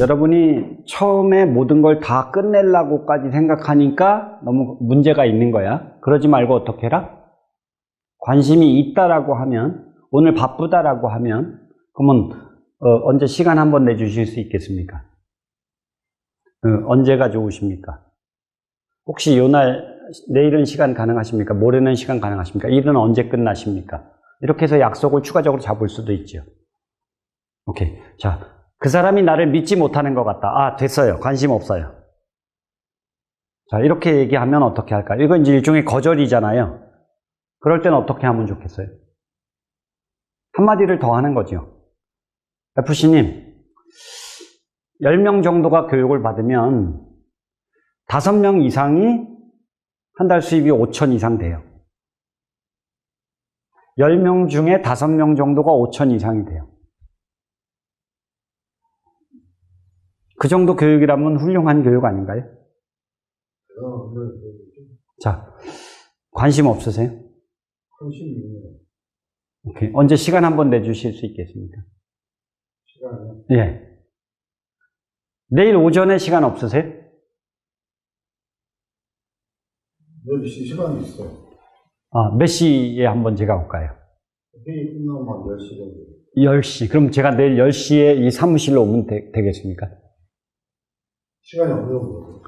여러분이 처음에 모든 걸 다 끝내려고까지 생각하니까 너무 문제가 있는 거야. 그러지 말고 어떻게 해라? 관심이 있다라고 하면, 오늘 바쁘다라고 하면, 그러면 어, 언제 시간 한번 내주실 수 있겠습니까? 어, 언제가 좋으십니까? 혹시 요날, 내일은 시간 가능하십니까? 모레는 시간 가능하십니까? 일은 언제 끝나십니까? 이렇게 해서 약속을 추가적으로 잡을 수도 있죠. 오케이. 자, 그 사람이 나를 믿지 못하는 것 같다. 아, 됐어요. 관심 없어요. 자, 이렇게 얘기하면 어떻게 할까요? 이건 이제 일종의 거절이잖아요. 그럴 때는 어떻게 하면 좋겠어요? 한마디를 더 하는 거죠. FC님, 10명 정도가 교육을 받으면 5명 이상이 한 달 수입이 5천 이상 돼요. 10명 중에 5명 정도가 5천 이상이 돼요. 그 정도 교육이라면 훌륭한 교육 아닌가요? 자, 관심 없으세요? 관심이 있는 오케이. 언제 시간 한번 내주실 수 있겠습니까? 시간에 예. 내일 오전에 시간 없으세요? 10시 시간이 있어. 아, 몇 시에 한번 제가 올까요? 회의 끝나면 한 10시 정도. 10시. 그럼 제가 내일 10시에 이 사무실로 오면 되, 되겠습니까? 시간이 어느 정도?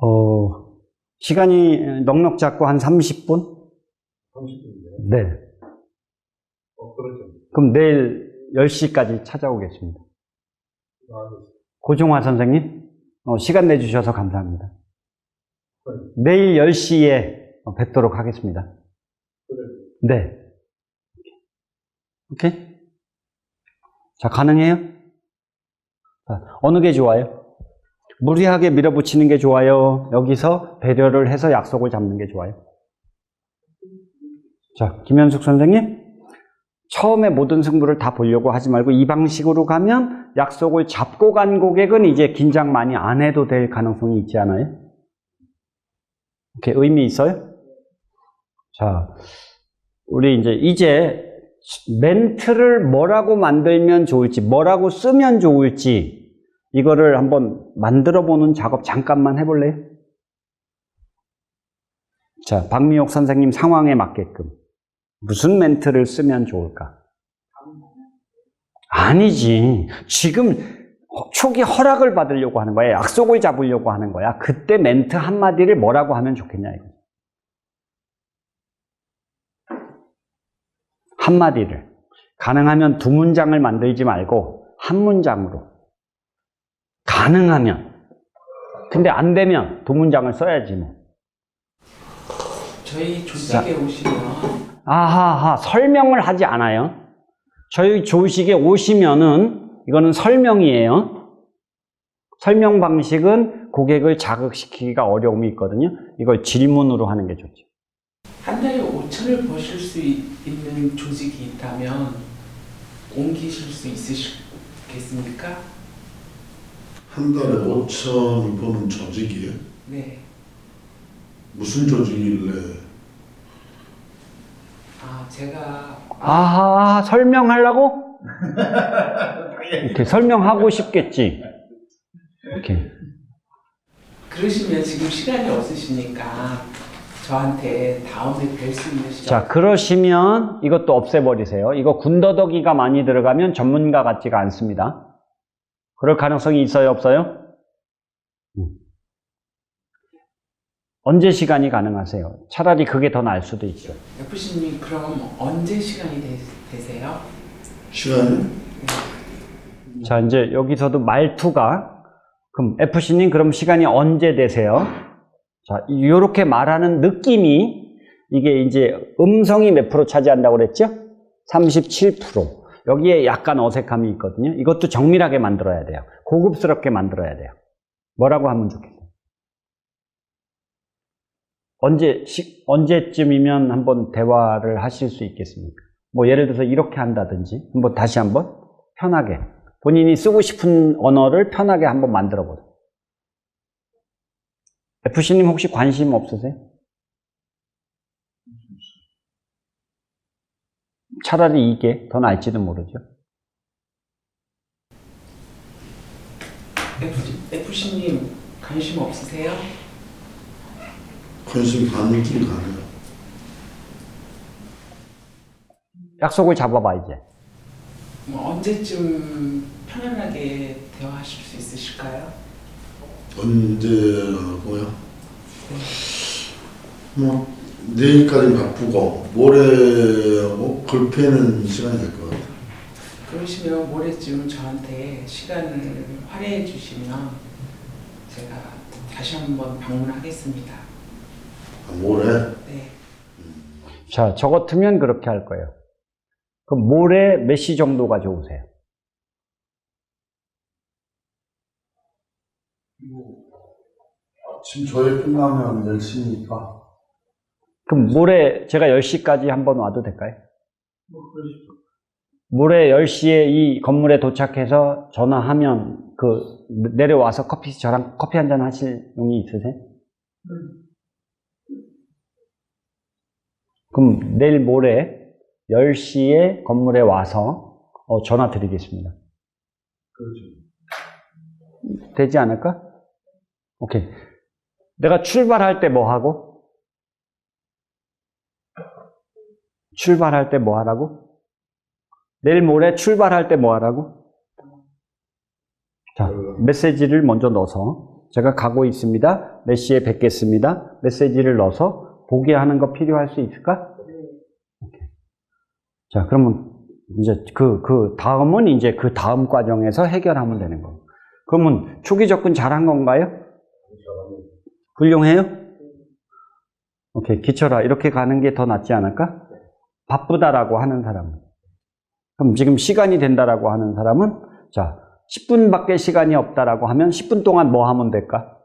어, 시간이 넉넉 잡고 한 30분? 30분인데. 네. 어, 그렇죠. 그럼 내일 10시까지 찾아오겠습니다. 알겠습니다. 고종화 선생님, 어, 시간 내주셔서 감사합니다. 그래. 내일 10시에 뵙도록 하겠습니다. 네. 오케이? 자, 가능해요? 자, 어느 게 좋아요? 무리하게 밀어붙이는 게 좋아요? 여기서 배려를 해서 약속을 잡는 게 좋아요? 자, 김현숙 선생님. 처음에 모든 승부를 다 보려고 하지 말고 이 방식으로 가면 약속을 잡고 간 고객은 이제 긴장 많이 안 해도 될 가능성이 있지 않아요? 이렇게 의미 있어요? 자, 우리 이제 이제 멘트를 뭐라고 만들면 좋을지, 뭐라고 쓰면 좋을지 이거를 한번 만들어 보는 작업 잠깐만 해볼래요? 자, 박미옥 선생님 상황에 맞게끔 무슨 멘트를 쓰면 좋을까? 아니지. 지금 초기 허락을 받으려고 하는 거야. 약속을 잡으려고 하는 거야. 그때 멘트 한마디를 뭐라고 하면 좋겠냐, 이거. 한마디를. 가능하면 두 문장을 만들지 말고 한 문장으로. 가능하면. 근데 안 되면 두 문장을 써야지 뭐. 저희 조직에 오시면 아하하, 설명을 하지 않아요. 저희 조식에 오시면은 이거는 설명이에요. 설명 방식은 고객을 자극시키기가 어려움이 있거든요. 이걸 질문으로 하는 게 좋죠. 한 달에 5천을 버실 수 있- 있는 조직이 있다면 옮기실 수 있으시겠습니까? 한 달에 5천 버는 조직이에요? 네. 무슨 조직일래? 아 제가 아하, 설명하려고? 이렇게 설명하고 싶겠지. 이렇게. 그러시면 지금 시간이 없으시니까 저한테 다음에 뵐 수 있는 시간. 자, 그러시면 이것도 없애버리세요. 이거 군더더기가 많이 들어가면 전문가 같지가 않습니다. 그럴 가능성이 있어요, 없어요? 음. 언제 시간이 가능하세요? 차라리 그게 더 나을 수도 있죠. FC님 그럼 언제 시간이 되, 되세요? 시간이? 자, 이제 여기서도 말투가, 그럼 FC님, 그럼 시간이 언제 되세요? 자, 이렇게 말하는 느낌이, 이게 이제 음성이 몇 프로 차지한다고 그랬죠? 37%. 여기에 약간 어색함이 있거든요. 이것도 정밀하게 만들어야 돼요. 고급스럽게 만들어야 돼요. 뭐라고 하면 좋겠어요? 언제, 시, 언제쯤이면 한번 대화를 하실 수 있겠습니까? 뭐 예를 들어서 이렇게 한다든지, 한번 다시 한번 편하게. 본인이 쓰고 싶은 언어를 편하게 한번 만들어 보세요. FC님 혹시 관심 없으세요? 차라리 이게 더 나을지도 모르죠. FC, FC님 관심 없으세요? 관심 가는 길 가네요. 약속을 잡아봐 이제. 뭐 언제쯤 편안하게 대화하실 수 있으실까요? 언제 하고요? 뭐 내일까지 바쁘고 모레하고 걸패는 시간이 될 것 같아요. 그러시면 모레쯤 저한테 시간을 할애해 주시면 제가 다시 한번 방문하겠습니다. 아, 모레 네. 자, 저 같으면 그렇게 할 거예요. 그럼 모레 몇 시 정도가 좋으세요? 지금 저희 끝나면 10시니까 그럼 모레 제가 10시까지 한번 와도 될까요? 뭐. 모레 10시에 이 건물에 도착해서 전화하면 그 내려와서 커피 저랑 커피 한 잔 하실 용이 있으세요? 그럼 내일 모레 10시에 건물에 와서 어, 전화 드리겠습니다. 그렇죠. 되지 않을까? 오케이. 내가 출발할 때 뭐 하고? 출발할 때 뭐 하라고? 내일 모레 출발할 때 뭐 하라고? 자, 메시지를 먼저 넣어서 제가 가고 있습니다. 몇 시에 뵙겠습니다. 메시지를 넣어서 보게 하는 거 필요할 수 있을까? 자, 그러면 이제 그, 그 다음은 이제 그 다음 과정에서 해결하면 되는 거. 그러면 초기 접근 잘한 건가요? 훌륭해요? 오케이, 기철아. 이렇게 가는 게 더 낫지 않을까? 바쁘다라고 하는 사람은. 그럼 지금 시간이 된다라고 하는 사람은, 자, 10분밖에 시간이 없다라고 하면 10분 동안 뭐 하면 될까?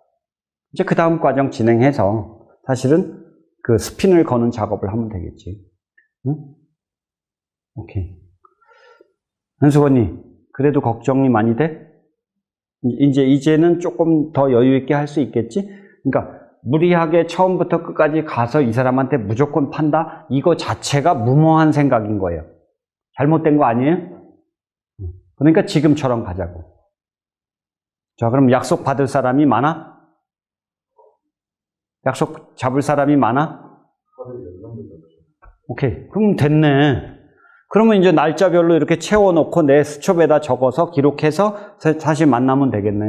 이제 그 다음 과정 진행해서 사실은 그 스핀을 거는 작업을 하면 되겠지. 응? 오케이. 현수건님, 그래도 걱정이 많이 돼? 이제, 이제는 조금 더 여유 있게 할 수 있겠지? 그러니까, 무리하게 처음부터 끝까지 가서 이 사람한테 무조건 판다? 이거 자체가 무모한 생각인 거예요. 잘못된 거 아니에요? 그러니까 지금처럼 가자고. 자, 그럼 약속 받을 사람이 많아? 약속 잡을 사람이 많아? 오케이. 그럼 됐네. 그러면 이제 날짜별로 이렇게 채워놓고 내 수첩에다 적어서 기록해서 사- 다시 만나면 되겠네.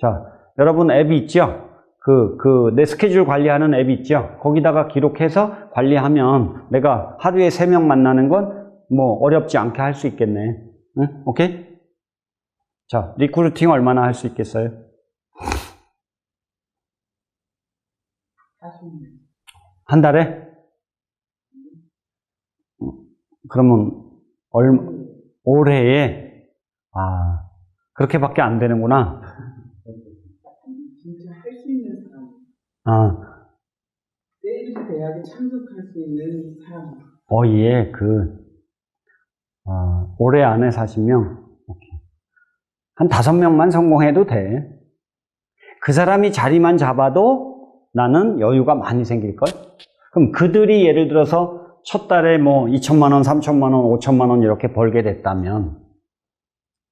자, 여러분 앱이 있죠? 그, 그, 내 스케줄 관리하는 앱 있죠? 거기다가 기록해서 관리하면 내가 하루에 세 명 만나는 건 뭐 어렵지 않게 할 수 있겠네. 응? 오케이? 자, 리크루팅 얼마나 할 수 있겠어요? 한 달에? 그러면 얼 올해에 아 그렇게밖에 안 되는구나. 진짜 할 수 있는 사람, 아 세일즈 대학에 참석할 수 있는 사람. 어 예 그 아, 올해 안에 40명 오케이. 한 다섯 명만 성공해도 돼. 그 사람이 자리만 잡아도 나는 여유가 많이 생길 걸. 그럼 그들이 예를 들어서 첫 달에 뭐 2천만 원, 3천만 원, 5천만 원 이렇게 벌게 됐다면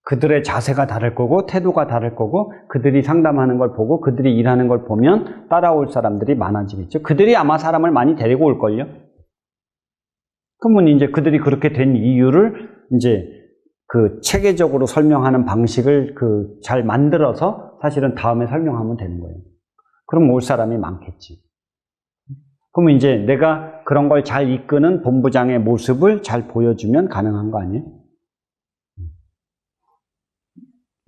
그들의 자세가 다를 거고 태도가 다를 거고 그들이 상담하는 걸 보고 그들이 일하는 걸 보면 따라올 사람들이 많아지겠죠. 그들이 아마 사람을 많이 데리고 올 걸요. 그러면 이제 그들이 그렇게 된 이유를 이제 그 체계적으로 설명하는 방식을 그 잘 만들어서 사실은 다음에 설명하면 되는 거예요. 그럼 올 사람이 많겠지. 그러면 이제 내가 그런 걸 잘 이끄는 본부장의 모습을 잘 보여주면 가능한 거 아니에요?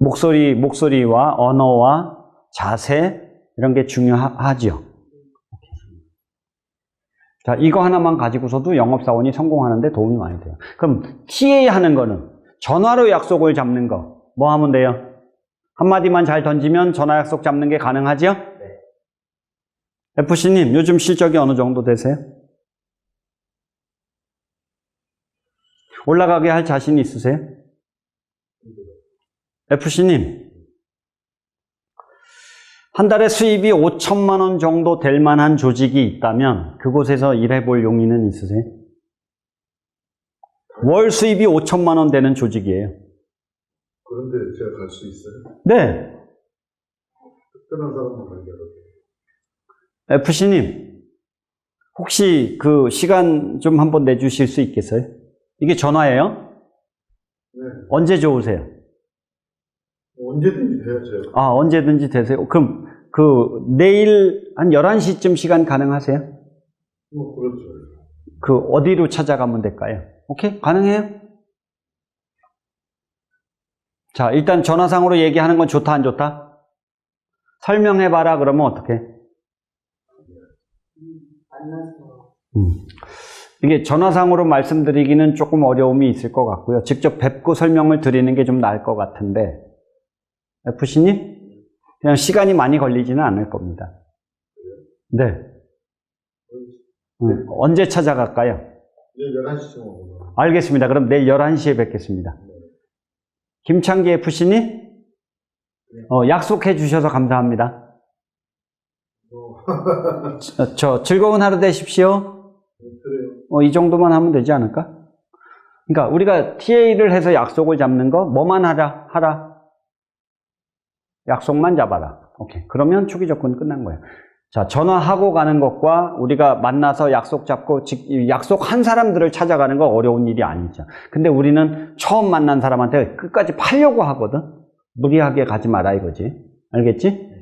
목소리, 목소리와 언어와 자세, 이런 게 중요하죠. 자, 이거 하나만 가지고서도 영업사원이 성공하는데 도움이 많이 돼요. 그럼 TA 하는 거는 전화로 약속을 잡는 거, 뭐 하면 돼요? 한마디만 잘 던지면 전화 약속 잡는 게 가능하죠? 네. FC님, 요즘 실적이 어느 정도 되세요? 올라가게 할 자신 있으세요? FC님, 한 달에 수입이 5천만 원 정도 될 만한 조직이 있다면 그곳에서 일해볼 용의는 있으세요? 월 수입이 5천만 원 되는 조직이에요. 그런데 제가 갈 수 있어요? 네. 특별한 사람만 관계로. FC님, 혹시 그 시간 좀 한번 내주실 수 있겠어요? 이게 전화예요? 네. 언제 좋으세요? 언제든지 제가. 아, 언제든지 되세요. 그럼 그 내일 한 11시쯤 시간 가능하세요? 뭐, 그렇죠. 그 어디로 찾아가면 될까요? 오케이? 가능해요? 자, 일단 전화상으로 얘기하는 건 좋다, 안 좋다? 설명해 봐라, 그러면 어떻게? 음. 이게 전화상으로 말씀드리기는 조금 어려움이 있을 것 같고요. 직접 뵙고 설명을 드리는 게 좀 나을 것 같은데, FC님? 그냥 시간이 많이 걸리지는 않을 겁니다. 네. 음, 언제 찾아갈까요? 이제 11시쯤 오고. 알겠습니다. 그럼 내일 11시에 뵙겠습니다. 김창기 FC님? 어, 약속해 주셔서 감사합니다. 저, 저 즐거운 하루 되십시오. 그래요. 어, 이 정도만 하면 되지 않을까? 그러니까 우리가 TA를 해서 약속을 잡는 거 뭐만 하라 하라. 약속만 잡아라. 오케이. 그러면 초기 조건 끝난 거예요. 자, 전화하고 가는 것과 우리가 만나서 약속 잡고 약속한 사람들을 찾아가는 거 어려운 일이 아니죠. 근데 우리는 처음 만난 사람한테 끝까지 팔려고 하거든. 무리하게 가지 마라 이거지. 알겠지?